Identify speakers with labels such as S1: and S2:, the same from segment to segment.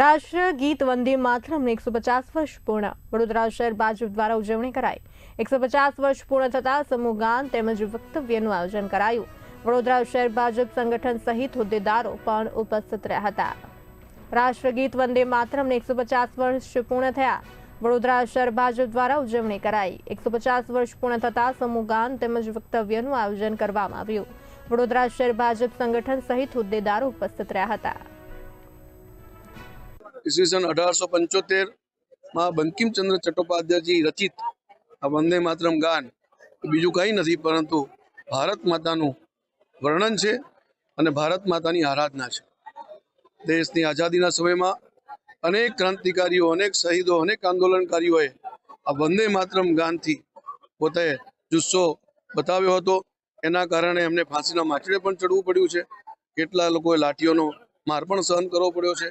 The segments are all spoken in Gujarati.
S1: રાષ્ટ્રીય ગીત વંદે માતરમને એકસો પચાસ વર્ષ પૂર્ણ. વડોદરા શહેર ભાજપ દ્વારા ઉજવણી કરાઈ. એકસો પચાસ વર્ષ પૂર્ણ થતાં સમૂહ ગાન તેમજ વક્તવ્યનું આયોજન કરાયું. વડોદરા શહેર ભાજપ સંગઠન સહિત હોદ્દેદારો પણ ઉપસ્થિત રહ્યા હતા. રાષ્ટ્રગીત વંદે માતરમને એકસો પચાસ વર્ષ પૂર્ણ થયા. વડોદરા શહેર ભાજપ દ્વારા ઉજવણી કરાઈ. એકસો પચાસ વર્ષ પૂર્ણ થતાં સમૂહ ગાન તેમજ વક્તવ્યનું આયોજન કરવામાં આવ્યું. વડોદરા શહેર ભાજપ સંગઠન સહિત હોદ્દેદારો ઉપસ્થિત રહ્યા હતા.
S2: ઈસવીસન અઢારસો પંચોતેરમાં બંકિમચંદ્ર ચટ્ટોપાધ્યાયજી રચિત આ વંદે માતરમ ગાન. બીજું કંઈ નથી, પરંતુ ભારત માતાનું વર્ણન છે અને ભારત માતાની આરાધના છે. દેશની આઝાદીના સમયમાં અનેક ક્રાંતિકારીઓ, અનેક શહીદો, અનેક આંદોલનકારીઓએ આ વંદે માતરમ ગાનથી પોતે જુસ્સો બતાવ્યો હતો. એના કારણે એમને ફાંસીના માચડે પણ ચડવું પડ્યું છે. કેટલા લોકોએ લાઠીઓનો માર પણ સહન કરવો પડ્યો છે.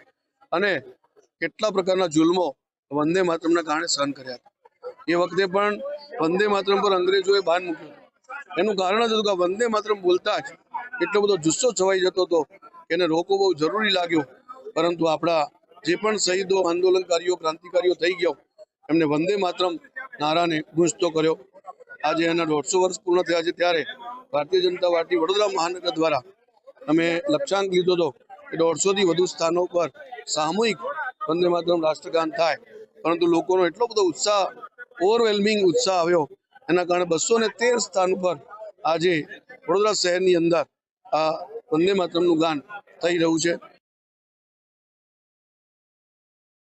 S2: અને કેટલા પ્રકારના જુલ્મો વંદે માતરમના કારણે સહન કર્યા હતા. એ વખતે પણ વંદે માતરમ પર અંગ્રેજોએ બાન મૂક્યું એનું કારણ જ હતું કે વંદે માતરમ બોલતા જ એટલો બધો જુસ્સો છવાઈ જતો હતો કે એને રોકવો બહુ જરૂરી લાગ્યો. પરંતુ આપણા જે પણ શહીદો, આંદોલનકારીઓ, ક્રાંતિકારીઓ થઈ ગયો, એમને વંદે માતરમ નારાને ગુંજતો કર્યો. આજે એના દોઢસો વર્ષ પૂર્ણ થયા છે ત્યારે ભારતીય જનતા પાર્ટી વડોદરા મહાનગર દ્વારા અમે લક્ષ્યાંક લીધો હતો કે દોઢસોથી વધુ સ્થાનો પર સામૂહિક વંદે માતરમ રાષ્ટ્રગાન થાય. પરંતુ લોકોનો એટલો બધો ઉત્સાહ ઓવરવેલમિંગ ઉત્સાહ આવ્યો. એના કારણે બસો ને તેર સ્થાન પર આજે વડોદરા શહેરની અંદર આ વંદે માતરમનું ગાન થઈ રહ્યું છે.